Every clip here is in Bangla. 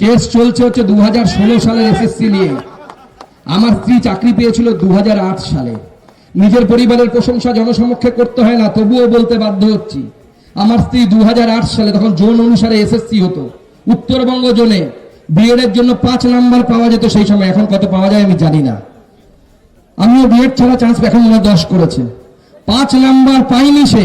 কেস চলছে হচ্ছে দু হাজার ষোলো সালের এসএসসি নিয়ে। আমার স্ত্রী চাকরি পেয়েছিল দু হাজার আট সালে। নিজের পরিবারের প্রশংসা জনসমক্ষে করতে হয় না, তবুও বলতে বাধ্য হচ্ছি। আমার স্ত্রী দু হাজার আট সালে তখন জোন অনুসারে এসএসসি হতো। উত্তরবঙ্গ জোনে বিএড এর জন্য পাঁচ নাম্বার পাওয়া যেত সেই সময়। এখন কত পাওয়া যায় আমি জানি না। আমিও বিএড ছাড়া চান্স এখন মনে দশ করেছে। পাঁচ নাম্বার পাইনি সে।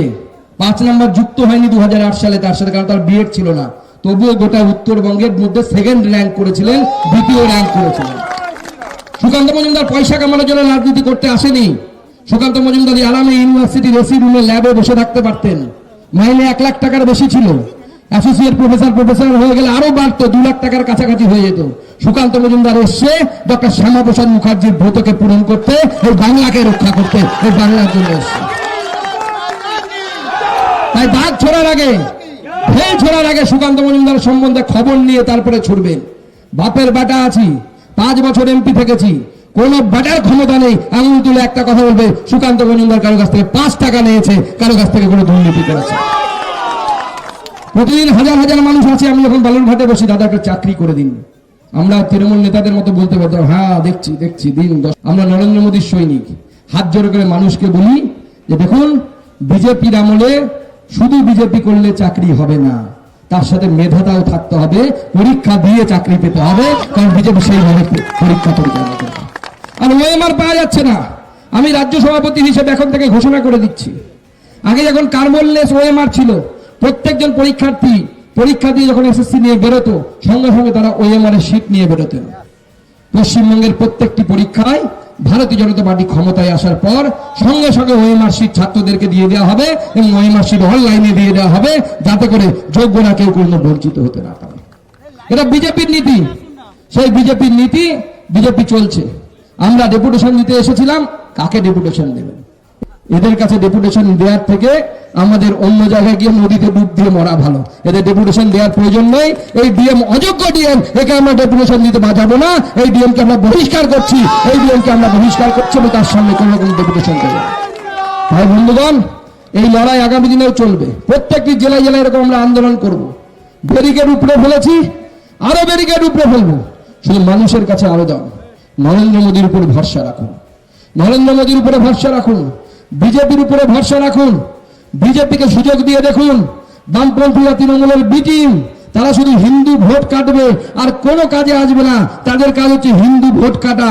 পাঁচ নাম্বার যুক্ত হয়নি দু হাজার আট সালে, তার সাথে কারণ তার বিএড ছিল না। তবুও গোটা উত্তরবঙ্গের মধ্যে সেকেন্ড র্যাঙ্ক করেছিলেন, দ্বিতীয় র্যাঙ্ক করেছিলেন। সুকান্ত মজুমদার পয়সা কামানোর জন্য রাজনীতি করতে আসেনি। সুকান্ত মজুমদার আলামে ইউনিভার্সিটির এসি রুমে ল্যাবে বসে থাকতে পারতেন। মাইনে এক লাখ টাকার বেশি ছিল। অ্যাসোসিয়েট প্রফেসর প্রফেসর হয়ে গেলে আরও বাড়তো, দু লাখ টাকার কাছাকাছি হয়ে যেত। সুকান্ত মজুমদার এসছে ডক্টর শ্যামাপ্রসাদ মুখার্জির ব্রতকে পূরণ করতে, এই বাংলাকে রক্ষা করতে, এই বাংলার জন্য এসছে। তাই দাগ ছোড়ার আগে ঢেল ছোড়ার আগে সুকান্ত মজুমদার সম্বন্ধে খবর নিয়ে তারপরে ছুড়বেন বাপের বেটা আছি, পাঁচ বছর এমপি থেকেছি, কোন বাটার ক্ষমতা নেই। আঙুল তুলে একটা কথা বলবে, সুকান্ত মজুমদার কারও কাছ থেকে পাঁচ টাকা নিয়েছে, কারও কাছ থেকে কোনো দুর্নীতি করেছে। প্রতিদিন হাজার হাজার মানুষ আছে, আমি যখন বালুরঘাটে বসি, দাদা একটা চাকরি করে দিন। আমরা তৃণমূল নেতাদের মতো বলতে পারতাম হ্যাঁ দেখছি দেখছি, দিন দশ আমরা নরেন্দ্র মোদীর সৈনিক। হাত জোড়ো করে মানুষকে বলি যে, দেখুন, বিজেপির আমলে শুধু বিজেপি করলে চাকরি হবে না, তার সাথে মেধাটাও থাকতে হবে, পরীক্ষা দিয়ে চাকরি পেতে হবে, কারণ বিজেপি সেইভাবে পরীক্ষা পরিচালনা করে আর পাওয়া যাচ্ছে না। আমি রাজ্য সভাপতি হিসেবে এখন থেকে ঘোষণা করে দিচ্ছি। আগে যখন কার্বনলেস ওএমআর ছিল, প্রত্যেকজন পরীক্ষার্থী পরীক্ষা দিয়ে যখন এসএসসি নিয়ে বেরোতো, সঙ্গে সঙ্গে তারা ওএমআর এর শীট নিয়ে বেরোতেন। পশ্চিমবঙ্গের প্রত্যেকটি পরীক্ষায় ভারতীয় জনতা পার্টি ক্ষমতায় আসার পর সঙ্গে সঙ্গে ওএমআর শীট ছাত্রদেরকে দিয়ে দেওয়া হবে এবং ওএমআর শীট অনলাইনে দিয়ে দেওয়া হবে যাতে করে যোগ্যরা কেউ কোনো বঞ্চিত হতে না পারে। এটা বিজেপির নীতি। সেই বিজেপির নীতি, বিজেপি চলছে। আমরা ডেপুটেশন দিতে এসেছিলাম, কাকে ডেপুটেশন দেবেন? এদের কাছে ডেপুটেশন দেওয়ার থেকে আমাদের অন্য জায়গায় গিয়ে নদীতে ডুব দিয়ে মরা ভালো। এদের ডেপুটেশন দেওয়ার প্রয়োজন নেই। এই ডিএম অযোগ্য ডিএম একে আমরা ডেপুটেশন দিতে বাঁচাবো না। এই ডিএম কে আমরা বহিষ্কার করছি। এই ডিএম কে আমরা বহিষ্কার করছি এবং তার সামনে কোনো রকম ডেপুটেশন দেবো ভাই বন্ধুগণ, এই লড়াই আগামী দিনেও চলবে। প্রত্যেকটি জেলায় জেলায় এরকম আমরা আন্দোলন করব। ব্যারিকেড উপরে ফেলেছি, আরও ব্যারিকেড উপরে ফেলব। শুধু মানুষের কাছে আবেদন। নরেন্দ্র মোদীর উপরে ভরসা রাখুন। নরেন্দ্র মোদীর উপরে ভরসা রাখুন। বিজেপির উপরে ভরসা রাখুন। বিজেপিকে সুযোগ দিয়ে দেখুন বামপন্থীরা তৃণমূলের বিটিম তারা শুধু হিন্দু ভোট কাটবে, আর কোনো কাজে আসবে না। তাদের কাজ হচ্ছে হিন্দু ভোট কাটা।